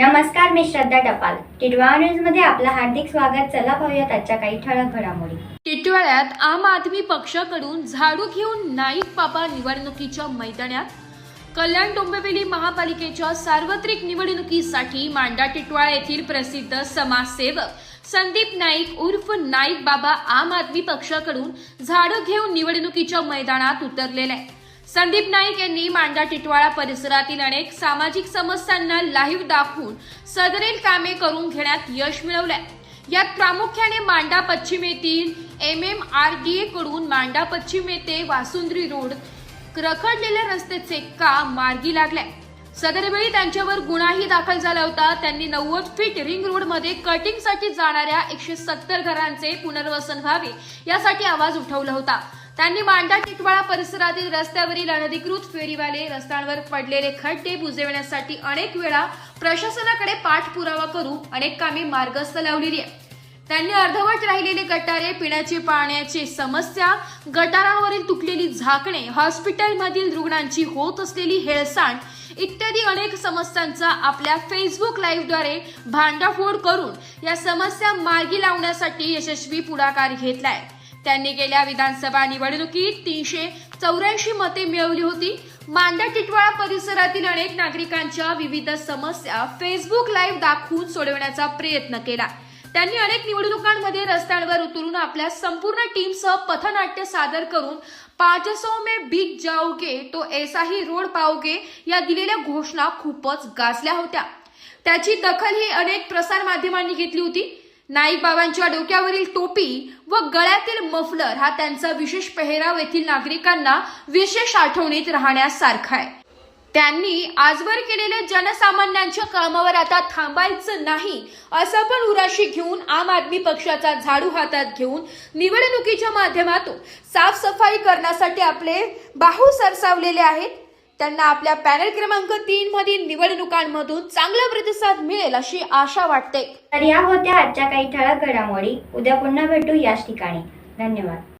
नमस्कार मी श्रद्धा टपाल. टिटवाळा न्यूजमध्ये आपलं हार्दिक स्वागत. चला पाहूयात आजच्या काही ठळक घडामोडी. टिटवाळ्यात आम आदमी पक्षाकडून झाडू घेऊन नाईक बाबा निवडणुकीच्या मैदानात. कल्याण डोंबिवली महापालिकेच्या सार्वत्रिक निवडणुकीसाठी मांडा टिटवाळा येथील प्रसिद्ध समाजसेवक संदीप नाईक उर्फ नाईक बाबा आम आदमी पक्षाकडून झाडं घेऊन निवडणुकीच्या मैदानात उतरलेले आहे संदीप नाईक यांनी मांडा टिटवाळा परिसरातील अनेक सामाजिक समस्यांना लाईव्ह दाखवून सदरील कामे करून घेण्यात यश मिळवलंय. यात प्रामुख्याने मांडा पश्चिम येथील M M R D A कडून मांडा पश्चिम येथे वासुंद्री रोड रखडलेल्या रस्त्याचे काम मार्गी लागले. सदरवेळी त्यांच्यावर गुन्हाही दाखल झाला होता. त्यांनी नव्वद फीट रिंग रोडमध्ये कटिंगसाठी जाणाऱ्या एकशे सत्तर घरांचे पुनर्वसन व्हावे यासाठी आवाज उठवला होता. त्यांनी मांडा टिटवाळा परिसरातील रस्त्यावरील अनधिकृत फेरीवाले रस्त्यांवर पडलेले खड्डे बुजविण्यासाठी अनेक वेळा प्रशासनाकडे पाठपुरावा करून अनेक कामे मार्गस्थ लावलेली आहे त्यांनी अर्धवट राहिलेले गटारे पिण्याचे पाण्याची समस्या गटारावरील तुटलेली झाकणे हॉस्पिटलमधील रुग्णांची होत असलेली हेळसांड इत्यादी अनेक समस्यांचा आपल्या फेसबुक लाईव्हद्वारे भांडाफोड करून या समस्या मार्गी लावण्यासाठी यशस्वी पुढाकार घेतलाय. त्यांनी गेल्या विधानसभा निवडणुकीत तीनशे चौऱ्याऐंशी मते मिळवली होती. मांडा टिटवाळा परिसरातील अनेक नागरिकांच्या विविध समस्या फेसबुक लाईव्ह दाखवून सोडवण्याचा प्रयत्न केला. त्यांनी अनेक निवडणुकांमध्ये रस्त्यांवर उतरून आपल्या संपूर्ण टीमसह पथनाट्य सादर करून पाच सौ मे बिग जाओगे तो ऐसाही रोड पाओगे या दिलेल्या घोषणा खूपच गाजल्या होत्या. त्याची दखल ही अनेक प्रसार माध्यमांनी घेतली होती. नाईक बाबांच्या डोक्यावरील टोपी व गळ्यातील मफलर हा त्यांचा विशेष पेहराव येथील नागरिकांना विशेष आठवणीत राहण्यासारखा आहे. त्यांनी आजवर केलेल्या जनसामान्यांच्या कामावर आता थांबायचं नाही असं पण उराशी घेऊन आम आदमी पक्षाचा झाडू हातात घेऊन निवडणुकीच्या माध्यमातून साफसफाई करण्यासाठी आपले बाहू सरसावलेले आहेत. त्यांना आपल्या पॅनल क्रमांक तीन मधील निवडणुकांमधून चांगला प्रतिसाद मिळेल अशी आशा वाटते. तर या होत्या आजच्या काही ठळक घडामोडी. उद्या पुन्हा भेटू याच ठिकाणी. धन्यवाद.